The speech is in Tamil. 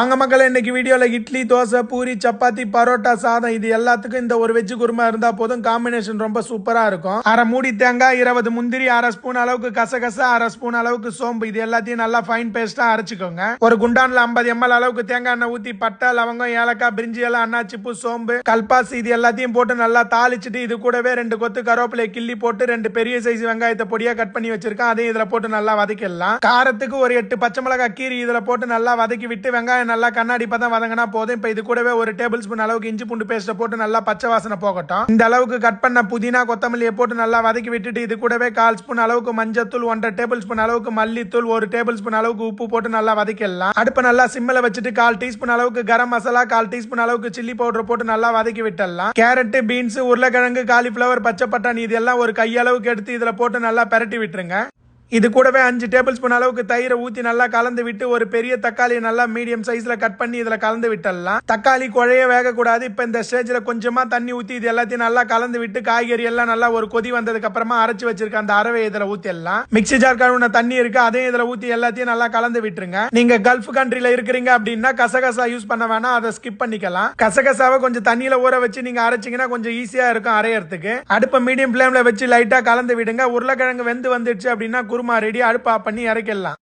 வாங்க மக்களே இன்னைக்கு வீடியோவில் இட்லி தோசை பூரி சப்பாத்தி பரோட்டா சாதம் இது எல்லாத்துக்கும் இந்த ஒரு வெஜ்ஜு குருமா இருந்தா போதும். காம்பினேஷன் ரொம்ப சூப்பரா இருக்கும். அரை மூடி தேங்காய் இருபது முந்திரி அரை ஸ்பூன் அளவுக்கு கசகசா அரை ஸ்பூன் அளவுக்கு சோம்பு. இது எல்லாத்தையும் நல்லா ஃபைன் பேஸ்ட்டாக அரைச்சிக்கோங்க. ஒரு குண்டானில் ஐம்பது எம்எல் அளவுக்கு தேங்காய் எண்ணெய் ஊற்றி பட்டை லவங்கம் ஏலக்காய் பிரிஞ்சி எல்லாம் அண்ணாச்சிப்பு சோம்பு கல்பாசி இது எல்லாத்தையும் போட்டு நல்லா தாளிச்சிட்டு இது கூடவே ரெண்டு கொத்து கருவேப்பிலை கிள்ளி போட்டு ரெண்டு பெரிய சைஸ் வெங்காயத்தை பொடியாக கட் பண்ணி வச்சிருக்கேன். அதையும் இதுல போட்டு நல்லா வதக்கிடலாம். காரத்துக்கு ஒரு எட்டு பச்சை மிளகாய் கீரி இதுல போட்டு நல்லா வதக்கி விட்டு வெங்காயம் நல்லா கண்ணாடி பதம் வதங்கினா போதும். இப்போ இது கூடவே ஒரு டேபிள் ஸ்பூன் அளவுக்கு இஞ்சி பூண்டு பேஸ்ட்டை போட்டு நல்லா பச்சை வாசனை போகட்டும். இந்த அளவுக்கு கட் பண்ண புதினா கொத்தமல்லியை போட்டு நல்லா வதக்கி விட்டுட்டு இது கூடவே கால் ஸ்பூன் அளவுக்கு மஞ்சத்தூள் ஒன்றரை டேபிள் ஸ்பூன் அளவுக்கு மல்லித்தூள் ஒரு டேபிள் ஸ்பூன் அளவுக்கு உப்பு போட்டு நல்லா வதக்கிடலாம். அடுப்பு நல்லா சிம்மில் வச்சுட்டு கால் டீஸ்பூன் அளவுக்கு கரம் மசாலா கால் டீஸ்பூன் அளவுக்கு சில்லி பவுடர் போட்டு நல்லா வதக்கி விட்டுடலாம். கேரட் பீன்ஸ் உருளைக்கிழங்கு காலிஃபிளவர் பச்சை பட்டாணி இது எல்லாம் ஒரு கையளவுக்கு எடுத்து இதில் போட்டு நல்லா பரட்டி விட்டுருங்க. இது கூடவே அஞ்சு டேபிள் ஸ்பூன் அளவுக்கு தயிரை ஊற்றி நல்லா கலந்து விட்டு ஒரு பெரிய தக்காளியை நல்லா மீடியம் சைஸ்ல கட் பண்ணி இதுல கலந்து விட்டுடலாம். தக்காளி குழைய வேகக்கூடாது. இப்போ இந்த ஸ்டேஜ்ல கொஞ்சமா தண்ணி ஊற்றி இது எல்லாத்தையும் நல்லா கலந்து விட்டு காய்கறி எல்லாம் நல்லா ஒரு கொதி வந்ததுக்கு அப்புறமா அரைச்சு வச்சிருக்க அந்த அரவை இதில் ஊற்றிடலாம் மிக்ஸி ஜார் கழுவுன தண்ணி இருக்கு. அதையும் இதுல ஊற்றி எல்லாத்தையும் நல்லா கலந்து விட்டுருங்க. நீங்க கல்ஃப் கண்ட்ரில இருக்கிறீங்க அப்படின்னா கசகசா யூஸ் பண்ண வேணாம். அதை ஸ்கிப் பண்ணிக்கலாம். கசகசாவை கொஞ்சம் தண்ணியில ஊற வச்சு நீங்க அரைச்சீங்கன்னா கொஞ்சம் ஈஸியா இருக்கும் அரையிறதுக்கு. அடுப்பை மீடியம் ஃப்ளேமில் வச்சு லைட்டா கலந்து விடுங்க. உருளைக்கிழங்கு வெந்து வந்துடுச்சு அப்படின்னா குருமா ரெடி அடுப்பா பண்ணி இறக்கிடலாம்.